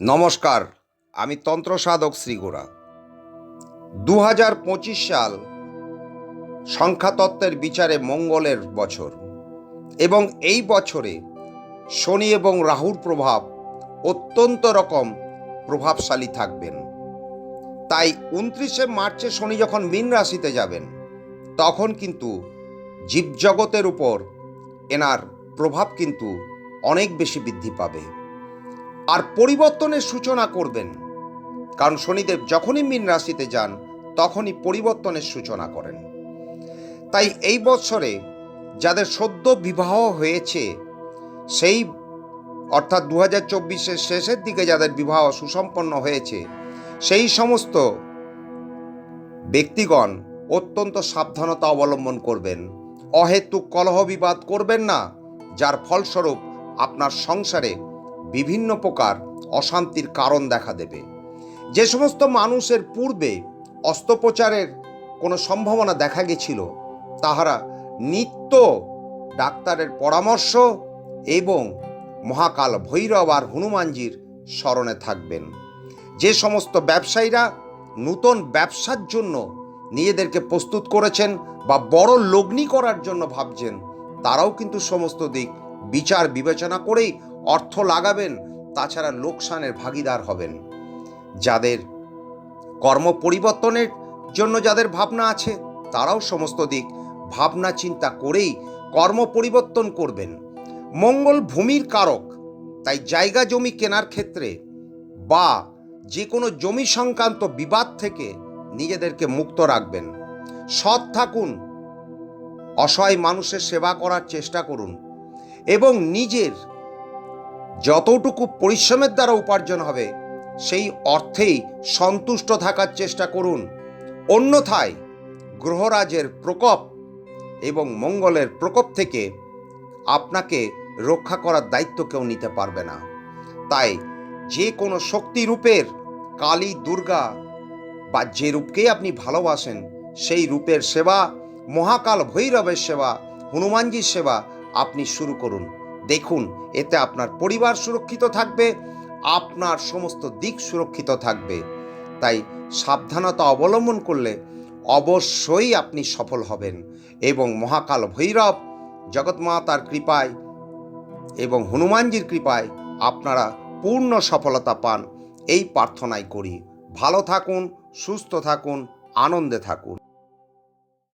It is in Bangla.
নমস্কার, আমি তন্ত্র সাধক শ্রীগোড়া। দু হাজার পঁচিশ সাল সংখ্যাতত্ত্বের বিচারে মঙ্গলের বছর এবং এই বছরে শনি এবং রাহুর প্রভাব অত্যন্ত রকম প্রভাবশালী থাকবেন। তাই উনত্রিশে মার্চে শনি যখন মীন রাশিতে যাবেন, তখন কিন্তু জীবজগতের উপর এনার প্রভাব কিন্তু অনেক বেশি বৃদ্ধি পাবে। আর পরিবর্তনের সূচনা করবেন। কারণ শনিদেব যখনই মীন রাশিতে যান, তখনই পরিবর্তনের সূচনা করেন। তাই এই বছরে যাদের সদ্য বিবাহ হয়েছে, সেই অর্থাৎ দু হাজার শেষের দিকে যাদের বিবাহ সুসম্পন্ন হয়েছে, সেই সমস্ত ব্যক্তিগণ অত্যন্ত সাবধানতা অবলম্বন করবেন। অহেতুক কলহ বিবাদ করবেন না, যার ফলস্বরূপ আপনার সংসারে বিভিন্ন প্রকার অশান্তির কারণ দেখা দেবে। যে সমস্ত মানুষের পূর্বে অস্ত্রোপচারের কোনো সম্ভাবনা দেখা গেছিল, তাহারা নিত্য ডাক্তারের পরামর্শ এবং মহাকাল ভৈরব আর হনুমানজির স্মরণে থাকবেন। যে সমস্ত ব্যবসায়ীরা নূতন ব্যবসার জন্য নিজেদেরকে প্রস্তুত করেছেন বা বড় লগ্নি করার জন্য ভাবছেন, তারাও কিন্তু সমস্ত দিক বিচার বিবেচনা করেই অর্থ লাগাবেন, তাছাড়া লোকসানের ভাগিদার হবেন। যাদের কর্ম পরিবর্তনের জন্য যাদের ভাবনা আছে, তারাও সমস্ত দিক ভাবনা চিন্তা করেই কর্ম পরিবর্তন করবেন। মঙ্গল ভূমির কারক, তাই জায়গা জমি কেনার ক্ষেত্রে বা যে কোনো জমি সংক্রান্ত বিবাদ থেকে নিজেদেরকে মুক্ত রাখবেন। সৎ থাকুন, অসহায় মানুষের সেবা করার চেষ্টা করুন এবং নিজের যতটুকু পরিশ্রমের দ্বারা উপার্জন হবে, সেই অর্থেই সন্তুষ্ট থাকার চেষ্টা করুন। অন্যথায় গ্রহরাজের প্রকোপ এবং মঙ্গলের প্রকোপ থেকে আপনাকে রক্ষা করার দায়িত্ব কেউ নিতে পারবে না। তাই যে কোনো শক্তি রূপের কালী, দুর্গা বা যে রূপকেই আপনি ভালোবাসেন, সেই রূপের সেবা, মহাকাল ভৈরবের সেবা, হনুমানজির সেবা আপনি শুরু করুন। দেখুন, এতে আপনার পরিবার সুরক্ষিত থাকবে, আপনার সমস্ত দিক সুরক্ষিত থাকবে। তাই সাবধানতা অবলম্বন করলে অবশ্যই আপনি সফল হবেন এবং মহাকাল ভৈরব, জগৎমাতার কৃপায় এবং হনুমানজির কৃপায় আপনারা পূর্ণ সফলতা পান। এই প্রার্থনাই করি। ভালো থাকুন, সুস্থ থাকুন, আনন্দে থাকুন।